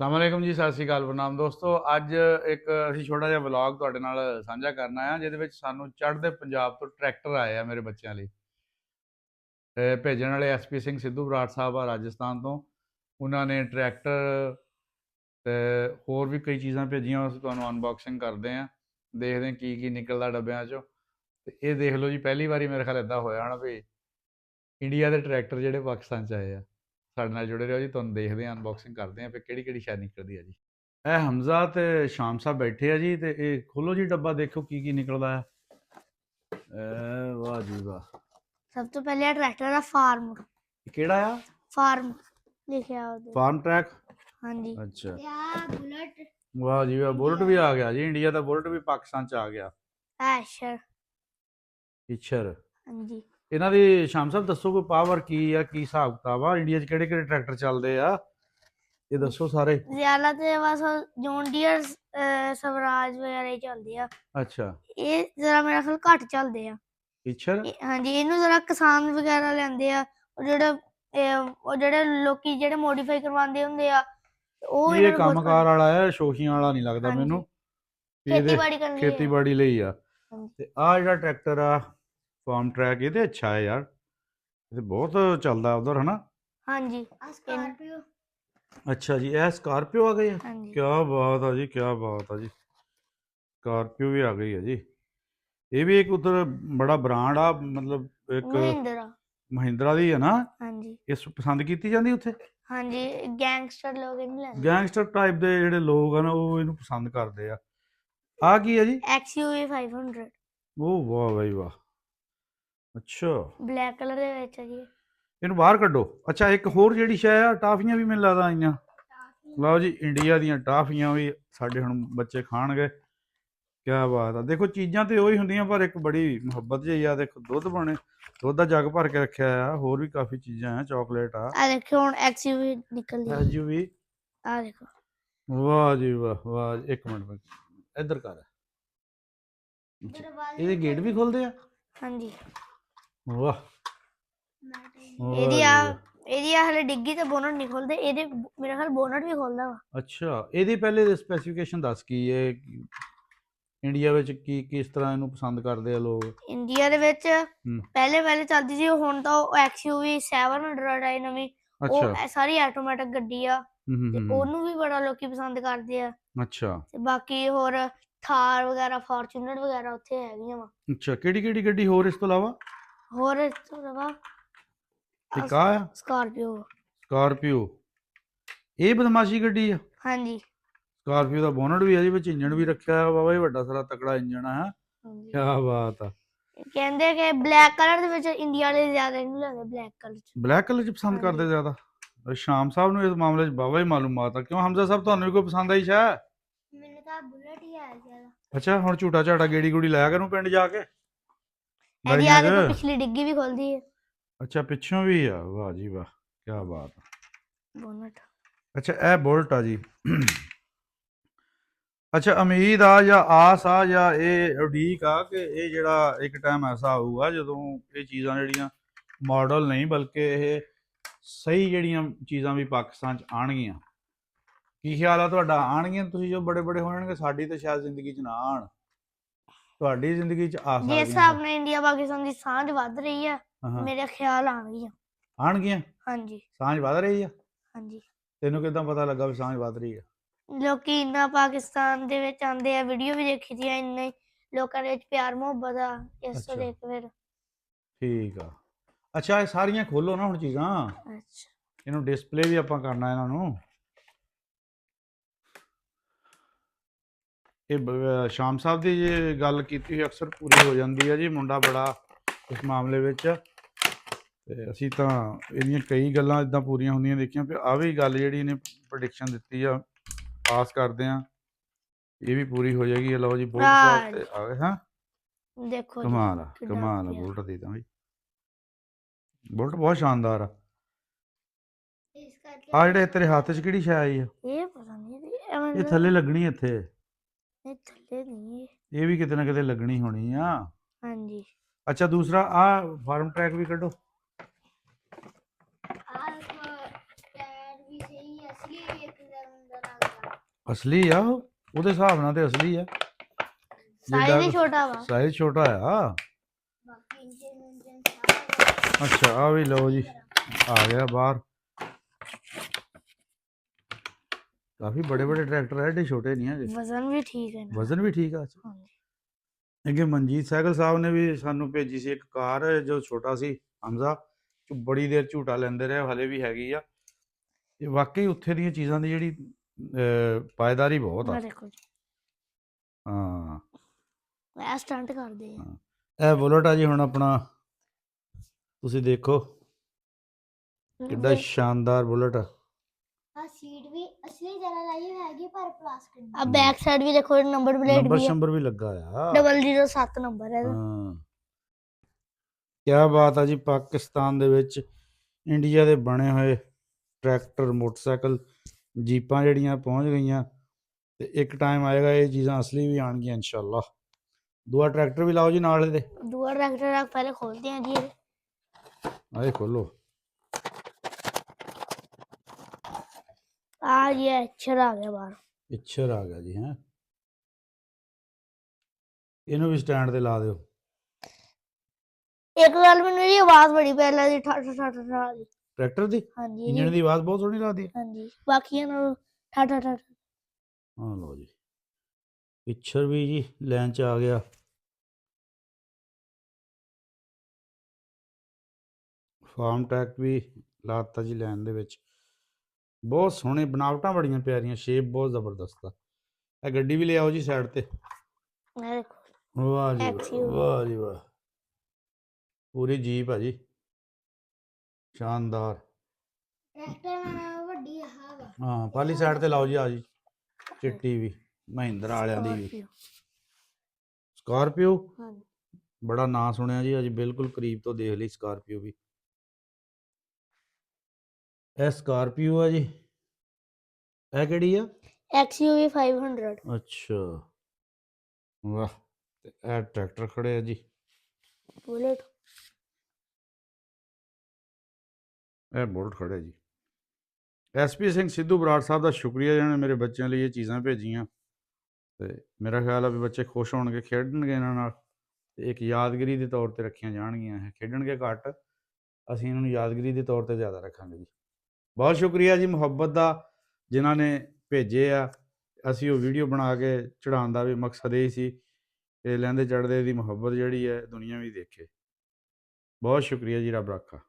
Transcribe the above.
ਅਸਲਾਮ ਵਾਲੇਕੁਮ ਜੀ, ਸਤਿ ਸ਼੍ਰੀ ਅਕਾਲ, ਪ੍ਰਣਾਮ ਦੋਸਤੋ। ਅੱਜ ਇੱਕ ਅਸੀਂ ਛੋਟਾ ਜਿਹਾ ਵਲੌਗ ਤੁਹਾਡੇ ਨਾਲ ਸਾਂਝਾ ਕਰਨਾ ਆ ਜਿਹਦੇ ਵਿੱਚ ਸਾਨੂੰ ਚੜ੍ਹਦੇ ਪੰਜਾਬ ਤੋਂ ਟਰੈਕਟਰ ਆਏ ਆ ਮੇਰੇ ਬੱਚਿਆਂ ਲਈ। ਤੇ ਭੇਜਣ ਵਾਲੇ ਐਸਪੀ ਸਿੰਘ ਸਿੱਧੂ ਬਰਾੜ ਸਾਹਿਬ ਆ ਰਾਜਸਥਾਨ ਤੋਂ। ਉਹਨਾਂ ਨੇ ਟਰੈਕਟਰ ਤੇ ਹੋਰ ਵੀ ਕਈ ਚੀਜ਼ਾਂ ਭੇਜੀਆਂ, ਅਸੀਂ ਤੁਹਾਨੂੰ ਅਨਬਾਕਸਿੰਗ ਕਰਦੇ ਆ। ਦੇਖਦੇ ਹਾਂ ਕੀ ਕੀ ਨਿਕਲਦਾ ਡੱਬਿਆਂ ਚੋਂ। ਤੇ ਇਹ ਦੇਖ ਲਓ ਜੀ, ਪਹਿਲੀ ਵਾਰੀ ਮੇਰੇ ਖਿਆਲ ਇਦਾਂ ਹੋਇਆ ਹਨਾ ਵੀ ਇੰਡੀਆ ਦੇ ਟਰੈਕਟਰ ਜਿਹੜੇ ਪਾਕਿਸਤਾਨ ਚ ਆਏ ਆ। ਸਾਡੇ ਨਾਲ ਜੁੜੇ ਰਹੋ ਜੀ ਤੁਹਾਨੂੰ ਦੇਖਦੇ ਹਾਂ ਅਨਬਾਕਸਿੰਗ ਕਰਦੇ ਹਾਂ ਫਿਰ ਕਿਹੜੀ ਕਿਹੜੀ ਸ਼ਾਇਦ ਨਿਕਲਦੀ ਆ ਜੀ? ਇਹ ਹਮਜ਼ਾ ਤੇ ਸ਼ਾਮ ਸਾਹਿਬ ਬੈਠੇ ਆ ਜੀ ਤੇ ਇਹ ਖੋਲੋ ਜੀ ਡੱਬਾ ਦੇਖੋ ਕੀ ਕੀ ਨਿਕਲਦਾ ਆ। ਐ ਵਾਹ ਜੀ ਵਾਹ। ਸਭ ਤੋਂ ਪਹਿਲੇ ਆ ਟਰੈਕਟਰ ਦਾ ਫਾਰਮ ਇਹ ਕਿਹੜਾ ਆ? ਫਾਰਮ ਲਿਖਿਆ ਉਹਦੇ। ਫਾਰਮ ਟਰੈਕ ਹਾਂਜੀ। ਅੱਛਾ। ਆ ਬੁਲਟ। ਵਾਹ ਜੀ ਵਾਹ ਬੁਲਟ ਵੀ ਆ ਗਿਆ ਜੀ ਇੰਡੀਆ ਦਾ ਬੁਲਟ ਵੀ ਪਾਕਿਸਤਾਨ ਚ ਆ ਗਿਆ। ਐਸ਼ਰ ਇਛਰ ਹਾਂਜੀ। ਇਹਨਾਂ ਦੀ ਸ਼ਾਮ ਸਾਹਿਬ ਦੱਸੋ ਕੋਈ ਪਾਵਰ ਕੀ ਆ ਕੀ ਹਿਸਾਬ ਕਿਤਾਬ ਆ? ਇੰਡੀਆ 'ਚ ਕਿਹੜੇ ਕਿਹੜੇ ਟਰੈਕਟਰ ਚੱਲਦੇ ਆ? ਇਹ ਦੱਸੋ ਸਾਰੇ। ਜ਼ਿਆਦਾ ਤੇ ਬਸ ਜੌਨ ਡੀਅਰ ਸਵਰਾਜ ਵਗੈਰਾ ਹੀ ਚੱਲਦੇ ਆ। ਅੱਛਾ। ਇਹ ਜ਼ਰਾ ਮੇਰਾ ਖਿਆਲ ਘੱਟ ਚੱਲਦੇ ਆ। ਇਹ- ਹਾਂਜੀ ਇਹਨੂੰ ਜ਼ਰਾ ਕਿਸਾਨ ਵਗੈਰਾ ਲੈਂਦੇ ਆ। ਉਹ ਜਿਹੜੇ ਉਹ ਜਿਹੜੇ ਲੋਕੀ ਜਿਹੜੇ ਮੋਡੀਫਾਈ ਕਰਵਾਉਂਦੇ ਹੁੰਦੇ ਆ ਉਹ ਇਹ ਕੰਮਕਾਰ ਵਾਲਾ ਹੈ ਸ਼ੋਸ਼ੀਆਂ ਵਾਲਾ ਨਹੀਂ ਲੱਗਦਾ। ਮੈਨੂੰ। ਖੇਤੀਬਾੜੀ ਕਰਨ ਲਈ। ਖੇਤੀਬਾੜੀ ਲਈ ਆ। ਤੇ ਆ ਜਿਹੜਾ ਟਰੈਕਟਰ ਆ ਫਾਰਮ ਟਰੈਕ ਇਹ ਤੇ ਅੱਛਾ ਹੈ ਯਾਰ। ਇਹ ਤੇ ਬਹੁਤ ਚੱਲਦਾ ਉਧਰ ਹਨਾ? ਹਾਂਜੀ। ਸਕਾਰਪੀਓ ਅੱਛਾ ਜੀ ਇਹ ਸਕਾਰਪੀਓ ਆ ਗਈ ਹੈ? ਹਾਂਜੀ। ਕੀ ਬਾਤ ਆ ਜੀ ਕੀ ਬਾਤ ਆ ਜੀ। ਸਕਾਰਪੀਓ ਵੀ ਆ ਗਈ ਹੈ ਜੀ। ਇਹ ਵੀ ਇੱਕ ਉਧਰ ਬੜਾ ਬ੍ਰਾਂਡ ਆ ਮਤਲਬ ਇੱਕ ਮਹਿੰਦਰਾ। ਮਹਿੰਦਰਾ ਦੀ ਹੈ ਨਾ? ਹਾਂਜੀ। ਇਸ ਪਸੰਦ ਕੀਤੀ ਜਾਂਦੀ ਉੱਥੇ? ਹਾਂਜੀ ਗੈਂਗਸਟਰ ਲੋਕ ਇਹਨੂੰ ਲੈਂਦੇ। ਗੈਂਗਸਟਰ ਟਾਈਪ ਦੇ ਜਿਹੜੇ ਲੋਕ ਹਨ ਉਹ ਇਹਨੂੰ ਪਸੰਦ ਕਰਦੇ ਆ। ਆ ਕੀ ਹੈ ਜੀ? XUV 500 ਉਹ ਵਾਹ ਬਈ ਵਾਹ। ਅੱਛਾ। ਬਲੈਕ ਕਲਰ ਦੇ ਵਿੱਚ ਹੈ ਜੀ। ਇਹਨੂੰ ਬਾਹਰ ਕੱਢੋ। ਅੱਛਾ ਇੱਕ ਹੋਰ ਜਿਹੜੀ ਸ਼ੈ ਆ ਟਾਫੀਆਂ ਵੀ ਮੈਨੂੰ ਲੱਗਦਾ ਆਈਆਂ। ਲਓ ਜੀ ਇੰਡੀਆ ਦੀਆਂ ਟਾਫੀਆਂ ਵੀ ਸਾਡੇ ਹੁਣ ਬੱਚੇ ਖਾਣਗੇ। ਕੀ ਬਾਤ ਆ। ਦੇਖੋ ਚੀਜ਼ਾਂ ਤੇ ਉਹੀ ਹੁੰਦੀਆਂ ਪਰ ਇੱਕ ਬੜੀ ਮੁਹੱਬਤ ਜਿਹੀ ਆ। ਦੇਖੋ ਦੁੱਧ ਬਣੇ ਦੁੱਧ ਦਾ ਜੱਗ ਭਰ ਕੇ ਰੱਖਿਆ ਆ। ਹੋਰ ਵੀ ਕਾਫੀ ਚੀਜ਼ਾਂ ਆ ਚਾਕਲੇਟ ਆ। ਆ ਦੇਖੋ ਹੁਣ XUV ਨਿਕਲਦੀ ਹੈ ਐਸਯੂਵੀ ਆ ਦੇਖੋ। ਵਾਹ ਜੀ ਵਾਹ ਵਾਹ ਇੱਕ ਮਿੰਟ ਇੱਧਰ ਕਰ। ਇਹਦੇ ਗੇਟ ਵੀ ਖੁੱਲਦੇ ਆ? ਹਾਂਜੀ। ਵਾਹ। ਇਹਦੀ ਆ। ਇਹਦੀ ਆ ਹਲੇ ਡਿੱਗੀ ਤੇ ਬੋਨਟ ਨਹੀਂ ਖੁੱਲਦੇ ਇਹਦੇ ਮੇਰਾ ਖਿਆਲ ਬੋਨਟ ਵੀ ਖੁੱਲਦਾ ਵਾ। ਅੱਛਾ ਇਹਦੀ ਪਹਿਲੇ ਸਪੈਸੀਫਿਕੇਸ਼ਨ ਦੱਸ ਕੀ ਹੈ ਇੰਡੀਆ ਵਿੱਚ ਕੀ ਕਿਸ ਤਰ੍ਹਾਂ ਇਹਨੂੰ ਪਸੰਦ ਕਰਦੇ ਆ ਲੋਕ? ਇੰਡੀਆ ਦੇ ਵਿੱਚ ਪਹਿਲੇ ਪਹਿਲੇ ਚੱਲਦੀ ਸੀ ਹੁਣ ਤਾਂ ਉਹ XUV 700 ਆਈ ਨਵੀਂ। ਉਹ ਸਾਰੀ ਆਟੋਮੈਟਿਕ ਗੱਡੀ ਆ। ਤੇ ਉਹਨੂੰ ਵੀ ਬੜਾ ਲੋਕੀ ਪਸੰਦ ਕਰਦੇ ਆ। ਅੱਛਾ। ਤੇ ਬਾਕੀ ਹੋਰ ਥਾਰ ਵਗੈਰਾ ਫੋਰਚੂਨਰ ਵਗੈਰਾ ਉੱਥੇ ਹੈਗੀਆਂ ਵਾ। ਅੱਛਾ ਕਿਹੜੀ ਕਿਹੜੀ ਗੱਡੀ ਹੋਰ ਇਸ ਤੋਂ ਇਲਾਵਾ? ਹੋਰ ਇਸ ਤੋਂ ਇੱਕ ਆ? ਆ ਸਕਾਰਪੀਓ। ਸਕਾਰਪੀਓ। ਇਹ ਬਦਮਾਸ਼ੀ ਗੱਡੀ ਆ? ਹਾਂਜੀ। ਸਕਾਰਪੀਓ ਦਾ ਬੋਨਟ ਵੀ ਆ ਜੀ ਵਿੱਚ ਇੰਜਨ ਵੀ ਰੱਖਿਆ ਹੋਇਆ ਬਾਬਾ ਜੀ ਵੱਡਾ ਸਾਰਾ ਤਕੜਾ ਇੰਜਨ ਆ ਹਾਂਜੀ। ਕੀ ਬਾਤ ਆ। ਕਹਿੰਦੇ ਕਿ ਬਲੈਕ ਕਲਰ ਦੇ ਵਿੱਚ ਇੰਡੀਆ ਵਾਲੇ ਜ਼ਿਆਦਾ ਇਹਨੂੰ ਲੈਂਦੇ ਬਲੈਕ ਕਲਰ ਚ। ਬਲੈਕ ਕਲਰ ਚ ਪਸੰਦ ਕਰਦੇ। ਜ਼ਿਆਦਾ? ਅਹ ਸ਼ਾਮ ਸਾਹਿਬ ਨੂੰ ਇਸ ਮਾਮਲੇ 'ਚ ਬਾਬਾ ਹੀ ਮਾਲੂਮਾਤ ਆ ਕਿਉਂ ਹਮਜ਼ਾ ਸਾਹਿਬ ਤੁਹਾਨੂੰ ਵੀ ਕੋਈ ਪਸੰਦ ਆਈ ਸ਼ਾ? ਮੈਨੂੰ ਤਾਂ ਬੁਲਟ ਹੀ ਆਇਆ ਜ਼ਿਆਦਾ। ਅੱਛਾ ਹੁਣ ਝੂਟਾ ਝਾਟਾ ਗੇੜੀ ਗੁੜੀ ਲਾਇਆ ਕਰੂੰ ਪਿੰਡ ਜਾ ਕੇ? ਇਹਦੀ ਆ? ਦੇਖੋ ਪਿਛਲੀ ਡਿੱਗੀ ਵੀ ਖੁੱਲਦੀ ਹੈ ਅੱਛਾ ਪਿੱਛੋਂ ਵੀ ਆ? ਵਾਹ ਜੀ ਵਾਹ ਕੀ ਬਾਤ ਆ। ਬੋਨਟ ਅੱਛਾ ਇਹ ਬੁਲਟ ਆ ਜੀ। ਅੱਛਾ ਉਮੀਦ ਆ ਜਾਂ ਆਸ ਆ ਜਾਂ ਇਹ ਉਡੀਕ ਆ ਕਿ ਇਹ ਜਿਹੜਾ ਇੱਕ ਟਾਈਮ ਐਸਾ ਆਊਗਾ ਜਦੋਂ ਇਹ ਚੀਜ਼ਾਂ ਜਿਹੜੀਆਂ ਮਾਡਲ ਨਹੀਂ ਬਲਕਿ ਇਹ ਸਹੀ ਜਿਹੜੀਆਂ ਚੀਜ਼ਾਂ ਵੀ ਪਾਕਿਸਤਾਨ ਚ ਆਣਗੀਆਂ ਕੀ ਖਿਆਲ ਆ ਤੁਹਾਡਾ? ਆਣਗੀਆਂ ਤੁਸੀਂ ਜੋ ਬੜੇ ਬੜੇ ਹੋਣਗੇ ਸਾਡੀ ਤਾਂ ਸ਼ਾਇਦ ਜ਼ਿੰਦਗੀ ਚ ਨਾ ਆਣ ਤੁਹਾਡੀ ਜ਼ਿੰਦਗੀ ਚ ਆ ਜਿਸ ਸਕਦੀਆਂ ਹਿਸਾਬ ਨਾਲ ਇੰਡੀਆ ਪਾਕਿਸਤਾਨ ਦੀ ਸਾਂਝ ਵੱਧ ਰਹੀ ਆ ਹਾਂ, ਮੇਰੇ ਖਿਆਲ ਆਣਗੀਆਂ ਆਣਗੀਆਂ ਹਾਂਜੀ। ਸਾਂਝ ਵਧ ਰਹੀ ਆ? ਹਾਂਜੀ। ਤੈਨੂੰ ਕਿਦਾਂ ਪਤਾ ਲੱਗਾ ਵੀ ਸਾਂਝ ਵਧ ਰਹੀ ਆ? ਲੋਕੀ ਇੰਨਾ ਪਾਕਿਸਤਾਨ ਦੇ ਵਿੱਚ ਆਉਂਦੇ ਆ ਵੀਡੀਓ ਵੀ ਦੇਖੀ ਦੀ ਆ ਇੰਨੇ ਲੋਕਾਂ ਦੇ ਵਿੱਚ ਪਿਆਰ ਮੁਹੱਬਤ ਆ ਇਸ ਤੋਂ ਅੱਛਾ। ਦੇਖ ਫਿਰ। ਠੀਕ ਆ। ਅੱਛਾ ਇਹ ਸਾਰੀਆਂ ਖੋਲੋ ਨਾ ਹੁਣ ਚੀਜ਼ਾਂ। ਅੱਛਾ। ਇਹਨੂੰ ਡਿਸਪਲੇ ਵੀ ਆਪਾਂ ਕਰਨਾ ਇਹਨਾਂ ਨੂੰ। ਇਹ ਸ਼ਾਮ ਸਾਹਿਬ ਦੀ ਜੇ ਗੱਲ ਕੀਤੀ ਹੋਈ ਅਕਸਰ ਪੂਰੀ ਹੋ ਜਾਂਦੀ ਹੈ ਜੀ ਮੁੰਡਾ ਬੜਾ ਇਸ ਮਾਮਲੇ ਵਿੱਚ। ਤੇ ਅਸੀਂ ਤਾਂ ਇਹਦੀਆਂ ਕਈ ਗੱਲਾਂ ਇਦਾਂ ਪੂਰੀਆਂ ਹੁੰਦੀਆਂ ਦੇਖੀਆਂ ਫਿਰ ਆ ਵੀ ਗੱਲ ਜਿਹੜੀ ਇਹਨੇ ਪ੍ਰੈਡਿਕਸ਼ਨ ਦਿੱਤੀ ਆ ਪਾਸ ਕਰਦੇ ਆ ਇਹ ਵੀ ਪੂਰੀ ਹੋ ਜਾਏਗੀ। ਲਓ ਜੀ ਬੋਲਟ ਆ ਗਏ ਹਾਂ? ਦੇਖੋ ਜੀ ਕਮਾਲ ਆ ਕਮਾਲ ਆ। ਬੁਲਟ ਦੀ ਤਾਂ ਵੀ। ਬੁਲਟ ਬਹੁਤ ਸ਼ਾਨਦਾਰ ਆ। ਆ ਜਿਹੜੇ ਤੇਰੇ ਹੱਥ 'ਚ ਕਿਹੜੀ ਸ਼ੈ ਆਈ ਆ? ਇਹ ਪਤਾ ਨਹੀਂ ਇਹ ਥੱਲੇ ਲੱਗਣੀ ਇੱਥੇ। ਇਹ ਥੱਲੇ ਨਹੀਂ ਇਹ ਵੀ ਕਿਤੇ ਨਾ ਕਿਤੇ ਲੱਗਣੀ ਹੋਣੀ ਆ। ਹਾਂਜੀ। ਅੱਛਾ ਦੂਸਰਾ ਆ ਫਾਰਮ ਟਰੈਕ ਵੀ ਕੱਢੋ। ਆਹ ਟਾਇਰ ਵੀ ਸਹੀ ਅਸਲੀ ਇੱਕ ਅੰਦਰ ਅੰਦਰ ਆ ਅਸਲੀ ਆ ਉਹ? ਉਹਦੇ ਹਿਸਾਬ ਨਾਲ ਤੇ ਅਸਲੀ ਆ। ਸਾਈਜ਼ ਹੀ ਛੋਟਾ ਵਾ। ਸਾਈਜ਼ ਛੋਟਾ ਆ। ਬਾਕੀ ਇੰਜਨ ਇੰਜਨ ਸਾਰਾ ਅੱਛਾ ਆ ਵੀ ਲਓ ਜੀ ਆ ਗਿਆ ਬਾਹਰ। ਕਾਫੀ ਬੜੇ ਬੜੇ ਟਰੈਕਟਰ ਆ ਛੋਟੇ ਨਹੀਂ ਹੈਗੇ ਵਜ਼ਨ ਵੀ ਠੀਕ ਹੈ ਨਾ ਵਜ਼ਨ ਵੀ ਠੀਕ ਆ ਅੱਗੇ ਮਨਜੀਤ ਸਾਈਕਲ ਸਾਹਿਬ ਨੇ ਵੀ ਸਾਨੂੰ ਭੇਜੀ ਸੀ ਇੱਕ ਕਾਰ ਜੋ ਛੋਟਾ ਸੀ ਹਮਜ਼ਾ ਚ ਬੜੀ ਦੇਰ ਝੂਟਾ ਲੈਂਦੇ ਰਹੇ ਹਲੇ ਵੀ ਹੈਗੀ ਆ ਇਹ ਵਾਕਈ ਉੱਥੇ ਦੀਆਂ ਚੀਜ਼ਾਂ ਦੀ ਜਿਹੜੀ ਪਾਇਦਾਰੀ ਬਹੁਤ ਆ ਦੇਖੋ ਜੀ ਹਾਂ ਇਹ ਸਟੰਟ ਕਰਦੇ ਆ ਇਹ ਬੁਲਟ ਆ ਜੀ ਹੁਣ ਆਪਣਾ ਤੁਸੀਂ ਦੇਖੋ ਕਿੱਡਾ ਸ਼ਾਨਦਾਰ ਬੁਲਟ ਆ ਸੀਟ ਅਸਲੀ ਜਗ੍ਹਾ ਲਾਈ ਹੈਗੀ ਪਰ ਪਲਾਸਟਿਕ ਆ ਬੈਕ ਸਾਈਡ ਵੀ ਦੇਖੋ ਨੰਬਰ ਪਲੇਟ ਨੰਬਰ ਵੀ ਹੈ ਸ਼ੰਬਰ ਵੀ ਲੱਗਾ ਆ। 007 ਨੰਬਰ ਹੈ ਇਹਦਾ। ਹਾਂ। ਕੀ ਬਾਤ ਆ ਜੀ ਪਾਕਿਸਤਾਨ ਦੇ ਵਿੱਚ ਇੰਡੀਆ ਦੇ ਬਣੇ ਹੋਏ ਟਰੈਕਟਰ ਮੋਟਰਸਾਈਕਲ ਜੀਪਾਂ ਜਿਹੜੀਆਂ ਪਹੁੰਚ ਗਈਆਂ ਤੇ ਇੱਕ ਟਾਈਮ ਆਏਗਾ ਇਹ ਚੀਜ਼ਾਂ ਅਸਲੀ ਵੀ ਆਣਗੀਆਂ ਇਨਸ਼ਾਅੱਲਾ। ਦੂਆ ਟਰੈਕਟਰ ਵੀ ਲਾਓ ਜੀ ਨਾਲ ਇਹਦੇ। ਦੂਆ ਟਰੈਕਟਰ ਆ ਪਹਿਲੇ ਖੋਲਦੇ ਆ ਜੀ ਇਹ। ਆਏ ਖੋਲੋ। ਆ ਜੀ ਇਹ ਅਛਰ ਆ ਗਿਆ ਬਾਹਰ। ਪਿੱਛਰ ਆ ਗਿਆ ਜੀ ਹੈ। ਇਹਨੂੰ ਵੀ ਸਟੈਂਡ ਤੇ ਲਾ ਦਿਓ। ਇੱਕ ਗੱਲ ਮੈਨੂੰ ਇਹ ਆਵਾਜ਼ ਬੜੀ ਪਹਿਲਾਂ ਦੀ ਠਾ ਠਾ ਠਾ ਠਾ ਠਾ ਦੀ ਟਰੈਕਟਰ ਦੀ? ਹਾਂਜੀ ਇੰਜਣ ਇਹਦੀ- ਦੀ ਆਵਾਜ਼ ਬਹੁਤ ਸੋਹਣੀ ਲੱਗਦੀ ਹੈ। ਹਾਂਜੀ ਬਾਕੀਆਂ ਨਾਲੋਂ ਠਾ ਠਾ ਠਾ ਠਾ। ਹਾਂ ਲਓ ਜੀ। ਪਿੱਛਰ ਵੀ ਜੀ ਲਾਈਨ ਚ ਆ ਗਿਆ। ਫਾਰਮ ਟੈਕ ਵੀ ਲਾਤਾ ਜੀ ਲਾਈਨ ਦੇ ਵਿੱਚ। ਬਹੁਤ ਸੋਹਣੇ ਬਣਾਵਟਾਂ ਬੜੀਆਂ ਪਿਆਰੀਆਂ ਸ਼ੇਪ ਬਹੁਤ ਜ਼ਬਰਦਸਤ ਆ। ਇਹ ਗੱਡੀ ਵੀ ਲਿਆਓ ਜੀ ਸਾਈਡ ਤੇ। ਵਾਹ ਜੀ ਵਾਹ, ਜੀ ਵਾਹ। ਪੂਰੀ ਜੀਪ ਆ ਜੀ। ਸ਼ਾਨਦਾਰ। ਟਰੈਕਟਰ ਨਾਲ ਵੱਡੀ ਹੈਗਾ ਹਾਂ ਪਾਲੀ ਸਾਈਡ ਤੇ ਲਾਓ ਜੀ ਆ ਜੀ। ਚਿੱਟੀ ਵੀ ਮਹਿੰਦਰਾ ਵਾਲਿਆਂ ਦੀ ਵੀ। ਸਕਾਰਪੀਓ ਹਾਂਜੀ। ਬੜਾ ਨਾਂ ਸੁਣਿਆ ਜੀ ਅੱਜ ਬਿਲਕੁਲ ਕਰੀਬ ਤੋਂ ਦੇਖ ਲਈ ਸਕਾਰਪੀਓ ਵੀ। ਇਹ ਸਕਾਰਪੀਓ ਆ ਜੀ। ਇਹ ਕਿਹੜੀ ਆ? XUV 500 ਅੱਛਾ। ਵਾਹ ਤੇ ਇਹ ਟਰੈਕਟਰ ਖੜੇ ਆ ਜੀ। ਬੁਲਟ। ਇਹ ਬੁਲਟ ਖੜੇ ਜੀ। ਐਸਪੀ ਸਿੰਘ ਸਿੱਧੂ ਬਰਾੜ ਸਾਹਿਬ ਦਾ ਸ਼ੁਕਰੀਆ ਜਿਹਨਾਂ ਨੇ ਮੇਰੇ ਬੱਚਿਆਂ ਲਈ ਇਹ ਚੀਜ਼ਾਂ ਭੇਜੀਆਂ। ਤੇ ਮੇਰਾ ਖਿਆਲ ਆ ਵੀ ਬੱਚੇ ਖੁਸ਼ ਹੋਣਗੇ ਖੇਡਣਗੇ ਇਹਨਾਂ ਨਾਲ। ਤੇ ਇੱਕ ਯਾਦਗਿਰੀ ਦੇ ਤੌਰ ਤੇ ਰੱਖੀਆਂ ਜਾਣਗੀਆਂ ਇਹ ਖੇਡਣਗੇ ਘੱਟ। ਅਸੀਂ ਇਹਨਾਂ ਨੂੰ ਯਾਦਗਿਰੀ ਦੇ ਤੌਰ ਤੇ ਜ਼ਿਆਦਾ ਰੱਖਾਂਗੇ ਜੀ। ਬਹੁਤ ਸ਼ੁਕਰੀਆ ਜੀ ਮੁਹੱਬਤ ਦਾ, ਜਿਨ੍ਹਾਂ ਨੇ ਭੇਜੇ ਆ। ਅਸੀਂ ਉਹ ਵੀਡੀਓ ਬਣਾ ਕੇ ਚੜਾਉਣ ਦਾ ਵੀ ਮਕਸਦ ਇਹ ਸੀ ਕਿ ਲਹਿੰਦੇ ਚੜ੍ਹਦੇ ਦੀ ਮੁਹੱਬਤ ਜਿਹੜੀ ਹੈ ਦੁਨੀਆ ਵੀ ਦੇਖੇ। ਬਹੁਤ ਸ਼ੁਕਰੀਆ ਜੀ ਰੱਬ ਰੱਖਾ।